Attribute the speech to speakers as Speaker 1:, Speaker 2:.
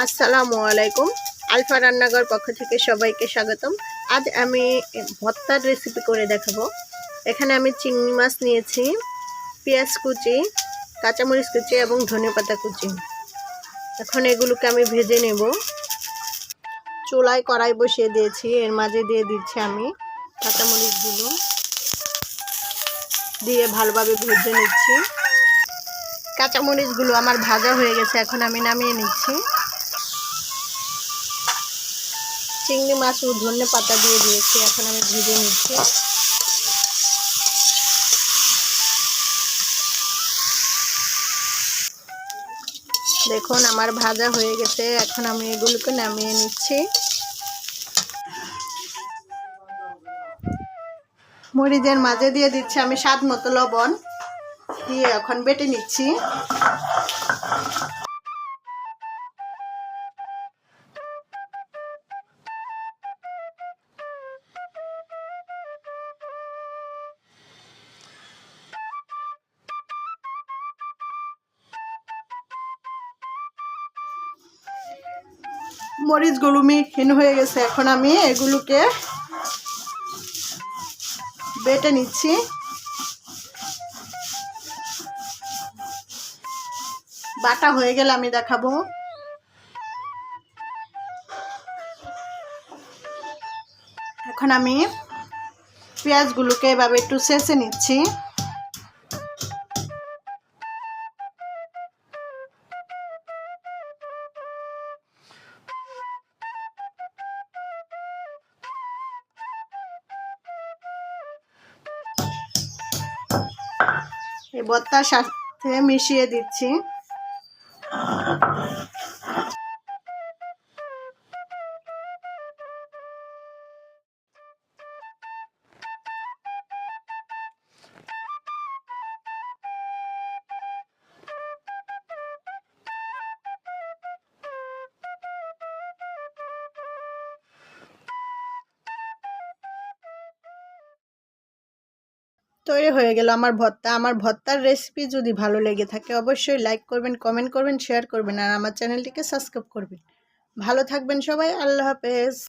Speaker 1: আসসালামু আলাইকুম আলফা রান্নাঘর পক্ষ থেকে সবাইকে স্বাগতম। আজ আমি ভর্তার রেসিপি করে দেখাবো। এখানে আমি চিংড়ি মাছ নিয়েছি, পেঁয়াজ কুচি, কাঁচামরিচ কুচি এবং ধনেপাতা কুচি। এখন এগুলোকে আমি ভেজে নেব। চুলায় কড়াই বসিয়ে দিয়েছি, এর মাঝে দিয়ে দিচ্ছি আমি কাঁচামরিচগুলো। দিয়ে ভালোভাবে ভেজে নিচ্ছি। কাঁচামরিচগুলো আমার ভাজা হয়ে গেছে, এখন আমি নামিয়ে নিচ্ছি। চিংড়ি মাছ ও ধনে পাতা দিয়ে দিয়েছি, এখন আমি ভেজে নিচ্ছি। দেখুন, আমার ভাজা হয়ে গেছে, এখন আমি এগুলোকে নামিয়ে নিচ্ছি। মরিচের মাঝে দিয়ে দিচ্ছি আমি স্বাদ মতো লবণ, দিয়ে এখন বেটে নিচ্ছি। মরিচগুলো মিহিন হয়ে গেছে। এখন আমি এগুলোকে বেটে নিচ্ছি। বাটা হয়ে গেলে আমি দেখাবো। এখন আমি পেঁয়াজগুলোকে এভাবে একটু সেঁচে নিচ্ছি। ভর্তার সাথে মিশিয়ে দিচ্ছি। তৈরি হয়ে গেল আমার ভর্তা। আমার ভর্তার রেসিপি যদি ভালো লেগে থাকে অবশ্যই লাইক করবেন কমেন্ট করবেন শেয়ার করবেন আর আমার চ্যানেলটিকে সাবস্ক্রাইব করবেন। ভালো থাকবেন সবাই, আল্লাহ হাফেজ।